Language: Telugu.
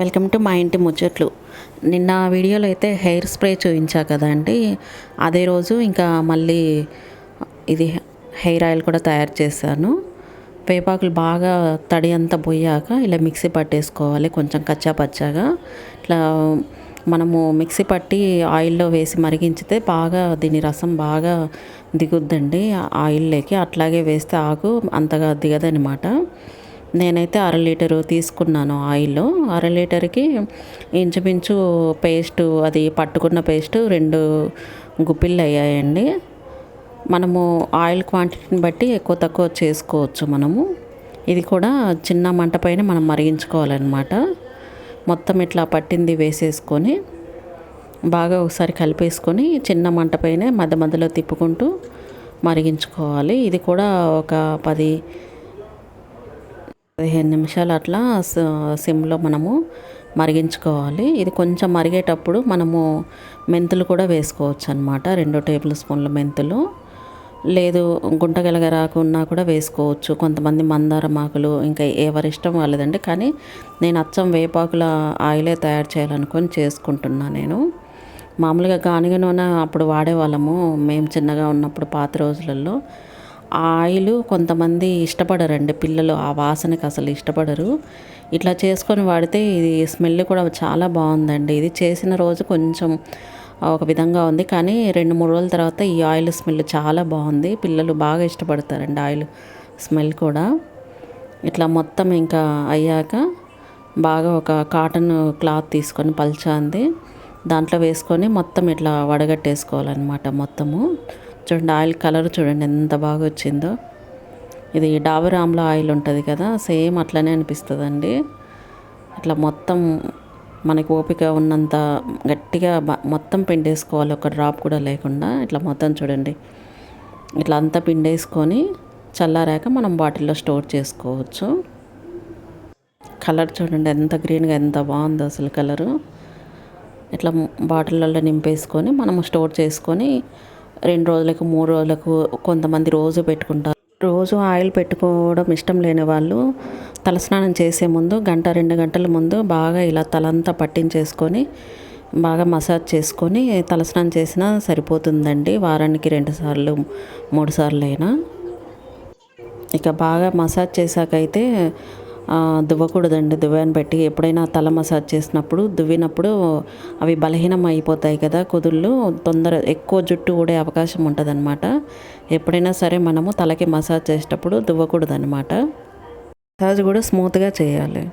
వెల్కమ్ టు మా ఇంటి ముచ్చట్లు. నిన్న వీడియోలో అయితే హెయిర్ స్ప్రే చూపించా అండి. అదే రోజు ఇంకా మళ్ళీ ఇది హెయిర్ ఆయిల్ కూడా తయారు చేశాను. వేపాకులు బాగా తడి అంతా పోయాక ఇలా మిక్సీ పట్టేసుకోవాలి కొంచెం కచ్చా పచ్చాగా. ఇట్లా మనము మిక్సీ పట్టి ఆయిల్లో వేసి మరిగించితే బాగా దీని రసం బాగా దిగుద్దండి. ఆయిల్లోకి అట్లాగే వేస్తే ఆకు అంతగా దిగదనమాట. నేనైతే అర లీటరు తీసుకున్నాను ఆయిల్ అర లీటర్కి ఇంచుమించు పేస్ట్ అది పట్టుకున్న పేస్ట్ రెండు గుప్పిళ్ళు అయ్యాయండి. మనము ఆయిల్ క్వాంటిటీని బట్టి ఎక్కువ తక్కువ చేసుకోవచ్చు మనము. ఇది కూడా చిన్న మంట పైన మనం మరిగించుకోవాలన్నమాట. మొత్తం ఇట్లా పట్టింది వేసేసుకొని బాగా ఒకసారి కలిపేసుకొని చిన్న మంట పైన మధ్య మధ్యలో తిప్పుకుంటూ మరిగించుకోవాలి. ఇది కూడా ఒక పది పదిహేను నిమిషాలు అట్లా సిమ్లో మనము మరిగించుకోవాలి. ఇది కొంచెం మరిగేటప్పుడు మనము మెంతులు కూడా వేసుకోవచ్చు అనమాట రెండు టేబుల్ స్పూన్ల మెంతులు. లేదు గుంటగలగరాకు ఉన్నా కూడా వేసుకోవచ్చు. కొంతమంది మందారం ఆకులు ఇంకా ఎవరి ఇష్టం వాళ్ళదండి. కానీ నేను అచ్చం వేపాకుల ఆయిలే తయారు చేయాలనుకొని చేసుకుంటున్నా నేను. మామూలుగా గానిగ నూనె అప్పుడు వాడేవాళ్ళము. మేము చిన్నగా ఉన్నప్పుడు పాత రోజులలో ఆ ఆయిల్ కొంతమంది ఇష్టపడరండి. పిల్లలు ఆ వాసనకి అసలు ఇష్టపడరు. ఇట్లా చేసుకొని వాడితే ఇది స్మెల్ కూడా చాలా బాగుందండి. ఇది చేసిన రోజు కొంచెం ఒక విధంగా ఉంది. కానీ రెండు మూడు రోజుల తర్వాత ఈ ఆయిల్ స్మెల్ చాలా బాగుంది. పిల్లలు బాగా ఇష్టపడతారండి ఆయిల్ స్మెల్ కూడా. ఇట్లా మొత్తం ఇంకా అయ్యాక బాగా ఒక కాటన్ క్లాత్ తీసుకొని పల్చాంది దాంట్లో వేసుకొని మొత్తం ఇట్లా వడగట్టేసుకోవాలన్నమాట మొత్తము. చూడండి ఆయిల్ కలర్ చూడండి ఎంత బాగా వచ్చిందో. ఇది డాబర్ ఆమ్లో ఆయిల్ ఉంటుంది కదా సేమ్ అట్లనే అనిపిస్తుందండి. ఇట్లా మొత్తం మనకి ఓపిక ఉన్నంత గట్టిగా మొత్తం పిండేసుకోవాలి ఒక డ్రాప్ కూడా లేకుండా. ఇట్లా మొత్తం చూడండి ఇట్లా అంతా పిండేసుకొని చల్లారాక మనం బాటిల్లో స్టోర్ చేసుకోవచ్చు. కలర్ చూడండి ఎంత గ్రీన్గా ఎంత బాగుందో అసలు కలరు. ఇట్లా బాటిళ్ళల్లో నింపేసుకొని మనం స్టోర్ చేసుకొని రెండు రోజులకు మూడు రోజులకు కొంతమంది రోజు పెట్టుకుంటారు. రోజు ఆయిల్ పెట్టుకోవడం ఇష్టం లేని వాళ్ళు తలస్నానం చేసే ముందు గంట రెండు గంటల ముందు బాగా ఇలా తలంతా పట్టించేసుకొని బాగా మసాజ్ చేసుకొని తలస్నానం చేసినా సరిపోతుందండి. వారానికి రెండు సార్లు మూడు సార్లు అయినా ఇక బాగా మసాజ్ చేశాకైతే దువ్వకూడదండి. దువ్వని పెట్టి ఎప్పుడైనా తల మసాజ్ చేసినప్పుడు దువ్వినప్పుడు అవి బలహీనం అయిపోతాయి కదా కుదుళ్ళు తొందర ఎక్కువ జుట్టు ఊడే అవకాశం ఉంటుందన్నమాట. ఎప్పుడైనా సరే మనము తలకి మసాజ్ చేసేటప్పుడు దువ్వకూడదన్నమాట. మసాజ్ కూడా స్మూత్గా చేయాలి.